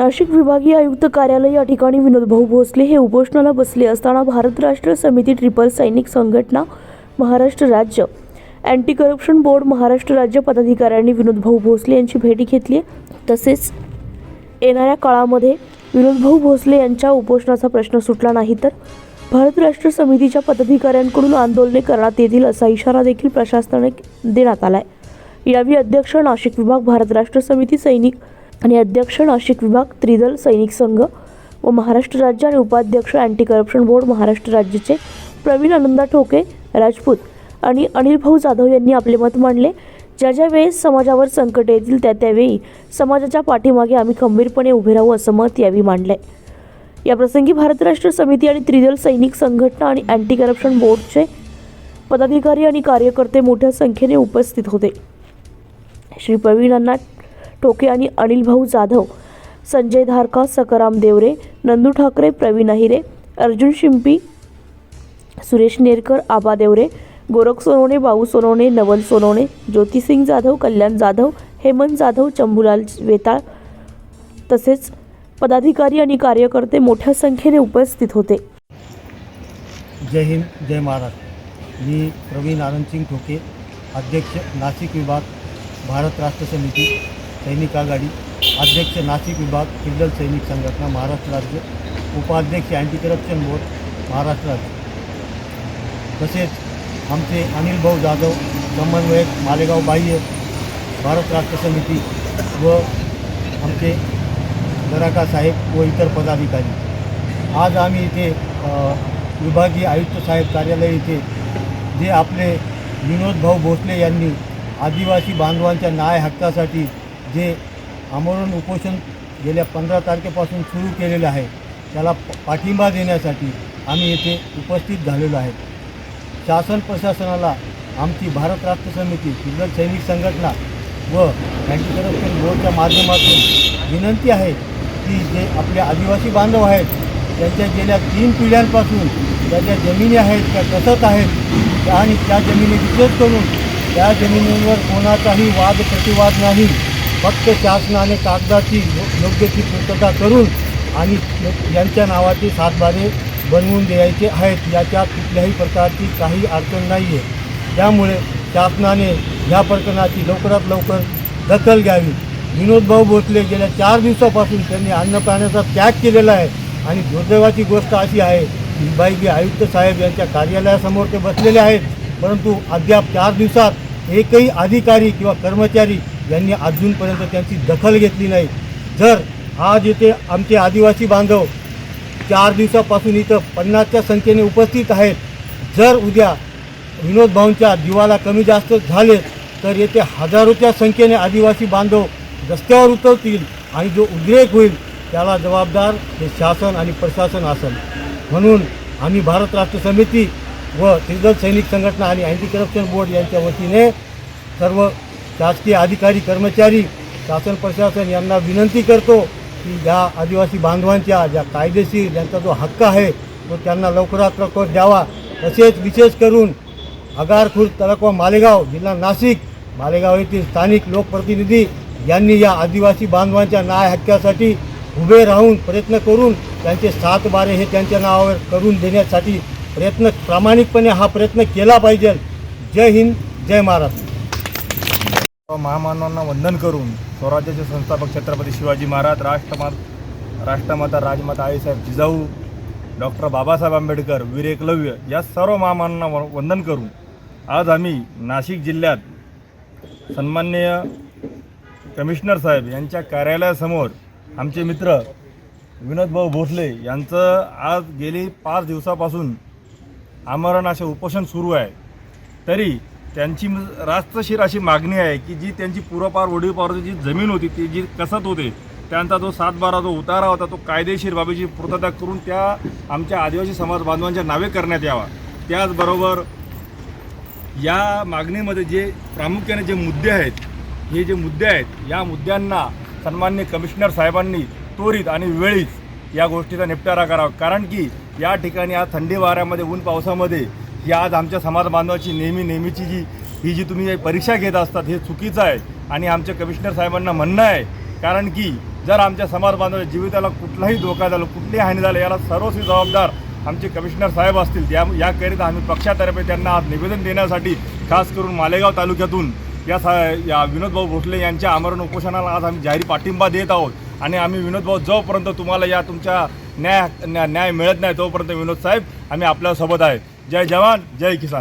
नाशिक विभागीय आयुक्त कार्यालय या ठिकाणी विनोदभाऊ भोसले हे उपोषणाला बसले असताना भारत राष्ट्र समिती ट्रिपल सैनिक संघटना महाराष्ट्र राज्य अँटी करप्शन बोर्ड महाराष्ट्र राज्य पदाधिकाऱ्यांनी विनोदभाऊ भोसले यांची भेट घेतली तसेच येणाऱ्या काळामध्ये विनोदभाऊ भोसले यांच्या उपोषणाचा प्रश्न सुटला नाही तर भारत राष्ट्र समितीच्या पदाधिकाऱ्यांकडून आंदोलने करण्यात येतील असा इशारा देखील प्रशासनाने देण्यात आलाय. यावेळी अध्यक्ष नाशिक विभाग भारत राष्ट्र समिती सैनिक आणि अध्यक्ष नाशिक विभाग त्रिदल सैनिक संघ व महाराष्ट्र राज्य आणि उपाध्यक्ष अँटी करप्शन बोर्ड महाराष्ट्र राज्याचे प्रवीण आनंदा ठोके राजपूत आणि अनिल भाऊ जाधव यांनी आपले मत मांडले. ज्या ज्या वेळेस समाजावर संकट येतील त्या त्यावेळी समाजाच्या पाठीमागे आम्ही खंबीरपणे उभे राहू असं मत यावेळी मांडलं या प्रसंगी भारत राष्ट्र समिती आणि त्रिदल सैनिक संघटना आणि अँटी करप्शन बोर्डचे पदाधिकारी आणि कार्यकर्ते मोठ्या संख्येने उपस्थित होते. श्री प्रवीण टोके आणि अनिल भाऊ जाधव संजय धारका सकाराम देवरे नंदू ठाकरे प्रवीण अहिरे अर्जुन शिंपी सुरेश नेरकर आबा देवरे गोरख सोनवणे बाऊ सोनवणे नवल सोनवणे ज्योतिसिंग जाधव कल्याण जाधव हेमंत जाधव चंबुलाल वेताळ तसेच पदाधिकारी आणि कार्यकर्ते मोठ्या संख्येने उपस्थित होते. जय हिंद जय महाराष्ट्र. मी प्रवीण आनंदसिंग ठोके अध्यक्ष नाशिक विभाग भारत राष्ट्र समिती. सैनिक आघाडी अध्यक्ष नाशिक विभाग किल्डल सैनिक संघटना महाराष्ट्र राज्य उपाध्यक्ष अँटी करप्शन बोर्ड महाराष्ट्र राज्य. तसेच आमचे अनिल भाऊ जाधव समन्वयक मालेगाव बाह्य भारत राष्ट्र समिती व आमचे दराका साहेब व इतर पदाधिकारी. आज आम्ही इथे विभागीय आयुक्त साहेब कार्यालय इथे जे आपले विनोद भाऊ भोसले यांनी आदिवासी बांधवांच्या न्याय हक्कासाठी जे आमरण उपोषण गेल्या पंधरा तारखेपासून सुरू केलेलं आहे त्याला पाठिंबा देण्यासाठी आम्ही येथे उपस्थित झालेलो आहे. शासन प्रशासनाला आमची भारत राष्ट्र समिती जिल्हा सैनिक संघटना व अँटी करप्शन बोर्डच्या माध्यमातून विनंती आहे की जे आपले आदिवासी बांधव आहेत त्यांच्या गेल्या तीन पिढ्यांपासून त्या ज्या जमिनी आहेत त्या कसत आहेत त्या आणि त्या जमिनी विशेष करून त्या जमिनींवर कोणाचाही वाद प्रतिवाद नाही. फक्त शासनाने कागदाची यो- योग्य ती पूर्तता करून आणि यांच्या नावाचे सातबारे बनवून द्यायचे आहेत याच्यात कुठल्याही प्रकारची काही अडचण नाही आहे त्यामुळे शासनाने या प्रकरणाची लवकरात लवकर दखल घ्यावी. विनोदभाऊ भोसले गेल्या चार दिवसापासून त्यांनी अन्नपाण्याचा त्याग केलेला आहे आणि दुर्दैवाची गोष्ट अशी आहे की विभागीय आयुक्त साहेब यांच्या कार्यालयासमोर ते बसलेले आहेत परंतु अद्याप चार दिवसात एकही अधिकारी किंवा कर्मचारी यांनी अजूनपर्यंत त्यांची दखल घेतली नाही. जर आज येथे आमचे आदिवासी बांधव चार दिवसापासून इथं पन्नासच्या संख्येने उपस्थित आहेत. जर उद्या विनोद भाऊंच्या जीवाला कमी जास्त झाले तर येथे हजारोच्या संख्येने आदिवासी बांधव रस्त्यावर उतरतील आणि जो उद्रेक होईल त्याला जबाबदार हे शासन आणि प्रशासन असेल. म्हणून आम्ही भारत राष्ट्र समिती व त्रिदल सैनिक संघटना आणि अँटी करप्शन बोर्ड यांच्या वतीने सर्व शासकीय अधिकारी कर्मचारी शासन प्रशासन यांना विनंती करतो की या आदिवासी बांधवांच्या ज्या कायदेशीर ज्यांचा जो हक्क आहे तो त्यांना लवकरात लवकर द्यावा. तसेच विशेष करून आगारखुर्द तालुका मालेगाव जिल्हा नाशिक मालेगाव येथील स्थानिक लोकप्रतिनिधी यांनी या आदिवासी बांधवांच्या न्याय हक्कासाठी उभे राहून प्रयत्न करून त्यांचे सात बारे हे त्यांच्या नावावर करून देण्यासाठी प्रयत्न प्रामाणिकपणे हा प्रयत्न केला पाहिजे. जय हिंद जय महाराष्ट्र. महामानवांना वंदन करून स्वराज्याचे संस्थापक छत्रपती शिवाजी महाराज राष्ट्रमात राष्ट्रमाता राजमाता आईसाहेब जिजाऊ डॉक्टर बाबासाहेब आंबेडकर वीर एकलव्य या सर्व महामानांना व- वंदन करून आज आम्ही नाशिक जिल्ह्यात सन्माननीय कमिशनर साहेब यांच्या कार्यालयासमोर आमचे मित्र विनोदभाऊ भोसले यांचं आज गेली पाच दिवसापासून आमरण असे उपोषण सुरू आहे. तरी त्यांची रास्तशीर अशी मागणी आहे की जी त्यांची पूर्वपार वडीलपारची जी जमीन होती ती जी कसत होते त्यांचा जो सातबारा जो उतारा होता तो कायदेशीर बाबीची पूर्तता करून त्या आमच्या आदिवासी समाज बांधवांच्या नावे करण्यात यावा. त्याचबरोबर या मागणीमध्ये जे प्रामुख्याने जे मुद्दे आहेत हे जे मुद्दे आहेत या मुद्द्यांना सन्मान्य कमिशनर साहेबांनी त्वरित आणि वेळीच या गोष्टीचा निपटारा करावा. कारण की या ठिकाणी आज थंडी वाऱ्यामध्ये ऊन पावसामध्ये ही आज आमच्या समाज बांधवाची नेहमी नेहमीची जी ही जी तुम्ही परीक्षा घेत असतात हे चुकीचं आहे आणि आमच्या कमिशनर साहेबांना म्हणणं आहे. कारण की जर आमच्या समाज बांधवाच्या जीविताला कुठलाही धोका झाला कुठलीही हानी झाली याला सर्वस्वी जबाबदार आमचे कमिशनर साहेब असतील या याकरिता आम्ही पक्षातर्फे त्यांना आज निवेदन देण्यासाठी खास करून मालेगाव तालुक्यातून या सा या विनोदभाऊ भोसले यांच्या आमरण उपोषणाला आज आम्ही जाहीर पाठिंबा देत आहोत. आणि आम्ही विनोदभाऊ जोपर्यंत तुम्हाला या तुमच्या न्याय न्याय न्याय मिळत नाही तोपर्यंत विनोद साहेब आम्ही आपल्यासोबत आहे जय जवान जय किसान